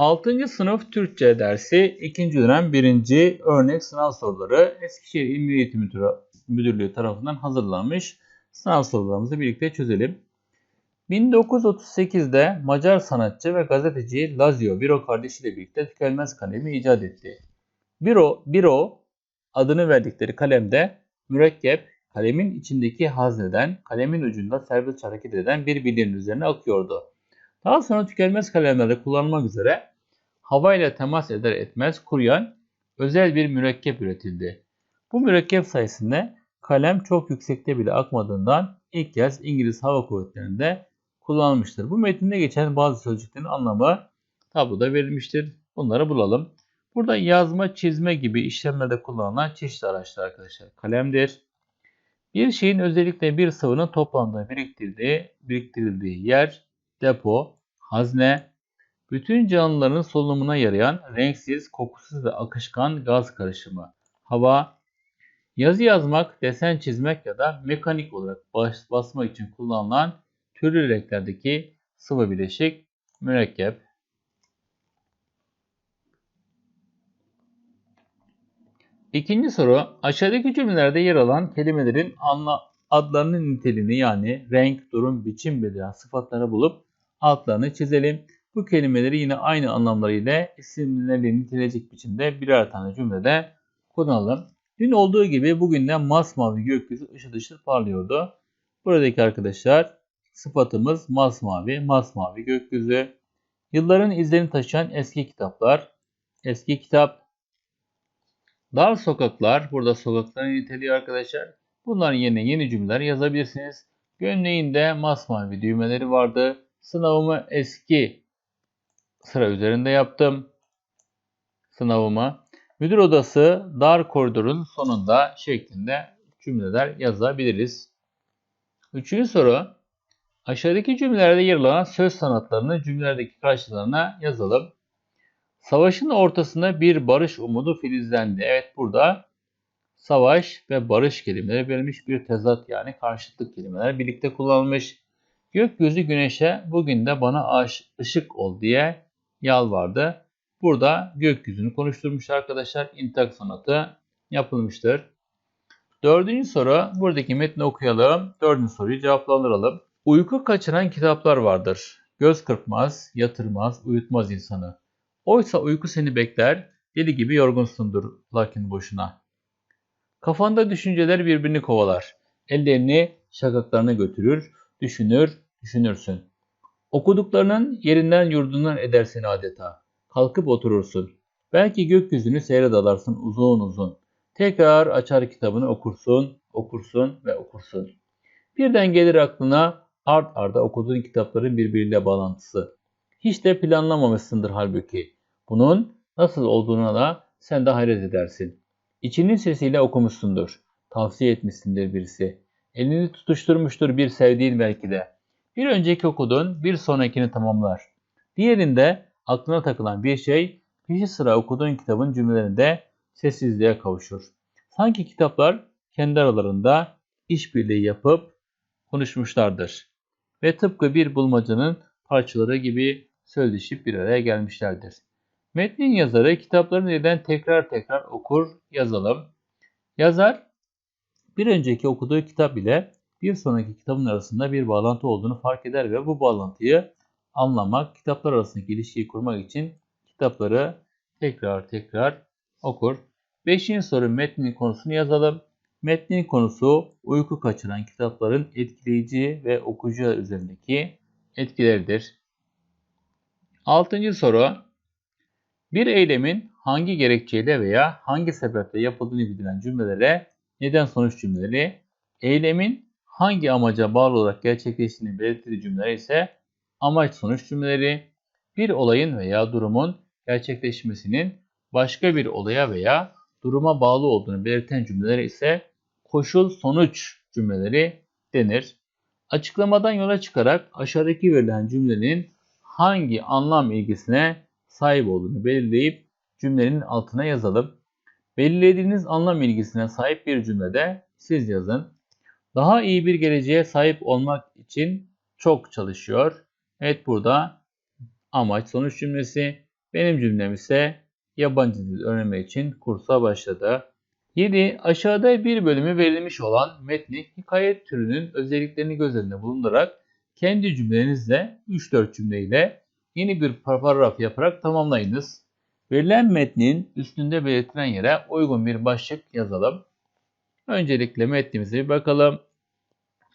6. sınıf Türkçe dersi 2. dönem 1. örnek sınav soruları Eskişehir İl Milli Eğitim Müdürlüğü tarafından hazırlanmış sınav sorularımızı birlikte çözelim. 1938'de Macar sanatçı ve gazeteci Lazio Biro kardeşiyle birlikte tükenmez kalemi icat etti. Biro, Biro adını verdikleri kalemde mürekkep kalemin içindeki hazneden kalemin ucunda serbest hareket eden bir bilyenin üzerine akıyordu. Daha sonra tükenmez kalemlerde kullanılmak üzere havayla temas eder etmez kuruyan özel bir mürekkep üretildi. Bu mürekkep sayesinde kalem çok yüksekte bile akmadığından ilk kez İngiliz Hava Kuvvetleri'nde kullanılmıştır. Bu metinde geçen bazı sözcüklerin anlamı tabloda verilmiştir. Bunları bulalım. Burada yazma, çizme gibi işlemlerde kullanılan çeşitli araçlar arkadaşlar. Kalemdir. Bir şeyin özellikle bir sıvının toplamda biriktirdiği, biriktirildiği yer, depo, hazne, bütün canlıların solunumuna yarayan renksiz, kokusuz ve akışkan gaz karışımı, hava, yazı yazmak, desen çizmek ya da mekanik olarak bas basmak için kullanılan türlü renklerdeki sıvı bileşik, mürekkep. İkinci soru, aşağıdaki cümlelerde yer alan kelimelerin anla adlarının niteliğini yani renk, durum, biçim belirlen sıfatları bulup altlarını çizelim. Bu kelimeleri yine aynı anlamlarıyla isimleri niteleyecek biçimde birer tane cümlede kullanalım. Dün olduğu gibi bugün de masmavi gökyüzü ışıl ışıl parlıyordu. Buradaki arkadaşlar sıfatımız masmavi, masmavi gökyüzü. Yılların izlerini taşıyan eski kitaplar, eski kitap. Dar sokaklar, burada sokakların niteliği arkadaşlar. Bunların yerine yeni cümleler yazabilirsiniz. Gömleğinde masmavi düğmeleri vardı. Sınavımı eski sıra üzerinde yaptım. Sınavımı. Müdür odası dar koridorun sonunda şeklinde cümleler yazabiliriz. Üçüncü soru. Aşağıdaki cümlelerde yer alan söz sanatlarını cümlelerdeki karşılarına yazalım. Savaşın ortasında bir barış umudu filizlendi. Evet burada savaş ve barış kelimeleri verilmiş bir tezat yani karşıtlık kelimeler birlikte kullanılmış. Gökyüzü güneşe bugün de bana ışık ol diye yalvardı. Burada gökyüzünü konuşturmuş arkadaşlar. İntak sanatı yapılmıştır. Dördüncü soru. Buradaki metni okuyalım. Dördüncü soruyu cevaplandıralım. Uyku kaçıran kitaplar vardır. Göz kırpmaz, yatırmaz, uyutmaz insanı. Oysa uyku seni bekler, deli gibi yorgunsundur lakin boşuna. Kafanda düşünceler birbirini kovalar. Ellerini şakaklarına götürür, düşünür, düşünürsün. Okuduklarının yerinden yurdundan eder seni adeta. Kalkıp oturursun. Belki gökyüzünü seyredalarsın uzun uzun. Tekrar açar kitabını okursun, okursun ve okursun. Birden gelir aklına art arda okuduğun kitapların birbiriyle bağlantısı. Hiç de planlamamışsındır halbuki. Bunun nasıl olduğuna da sen de hayret edersin. İçinin sesiyle okumuşsundur. Tavsiye etmişsindir birisi. Elini tutuşturmuştur bir sevdiğin belki de. Bir önceki okuduğun bir sonrakini tamamlar. Diğerinde aklına takılan bir şey peşi sıra okuduğun kitabın cümlelerinde sessizliğe kavuşur. Sanki kitaplar kendi aralarında işbirliği yapıp konuşmuşlardır. Ve tıpkı bir bulmacanın parçaları gibi sözleşip bir araya gelmişlerdir. Metnin yazarı kitapları neden tekrar tekrar okur yazalım. Yazar bir önceki okuduğu kitap ile bir sonraki kitabın arasında bir bağlantı olduğunu fark eder ve bu bağlantıyı anlamak, kitaplar arasındaki ilişkiyi kurmak için kitapları tekrar tekrar okur. Beşinci soru metnin konusunu yazalım. Metnin konusu uyku kaçıran kitapların etkileyici ve okuyucu üzerindeki etkileridir. Altıncı soru. Bir eylemin hangi gerekçeyle veya hangi sebeple yapıldığını bildiren cümlelere neden sonuç cümleleri, eylemin hangi amaca bağlı olarak gerçekleştiğini belirttiği cümleler ise amaç sonuç cümleleri, bir olayın veya durumun gerçekleşmesinin başka bir olaya veya duruma bağlı olduğunu belirten cümleler ise koşul sonuç cümleleri denir. Açıklamadan yola çıkarak aşağıdaki verilen cümlenin hangi anlam ilgisine sahip olduğunu belirleyip cümlenin altına yazalım. Belirlediğiniz anlam ilgisine sahip bir cümlede siz yazın. Daha iyi bir geleceğe sahip olmak için çok çalışıyor. Evet burada amaç sonuç cümlesi. Benim cümlem ise yabancı dil öğrenme için kursa başladı. 7. Aşağıda bir bölümü verilmiş olan metni hikaye türünün özelliklerini göz önünde bulundurarak kendi cümlenizle 3-4 cümleyle yeni bir paragraf yaparak tamamlayınız. Verilen metnin üstünde belirtilen yere uygun bir başlık yazalım. Öncelikle metnimize bir bakalım.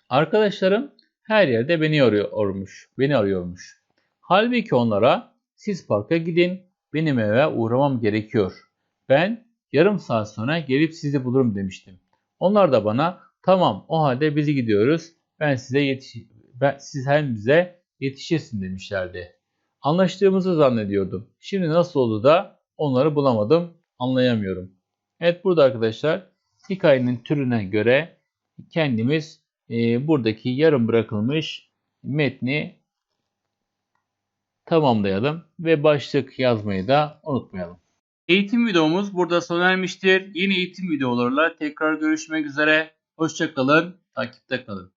Arkadaşlarım her yerde beni arıyormuş. Beni arıyormuş. Halbuki onlara siz parka gidin, benim eve uğramam gerekiyor. Ben yarım saat sonra gelip sizi bulurum demiştim. Onlar da bana tamam o halde biz gidiyoruz. Ben size yetiş ben, siz hem bize yetişirsin demişlerdi. Anlaştığımızı zannediyordum. Şimdi nasıl oldu da onları bulamadım anlayamıyorum. Evet burada arkadaşlar hikayenin türüne göre kendimiz e, buradaki yarım bırakılmış metni tamamlayalım ve başlık yazmayı da unutmayalım. Eğitim videomuz burada sona ermiştir. Yeni eğitim videolarla tekrar görüşmek üzere. Hoşçakalın, takipte kalın.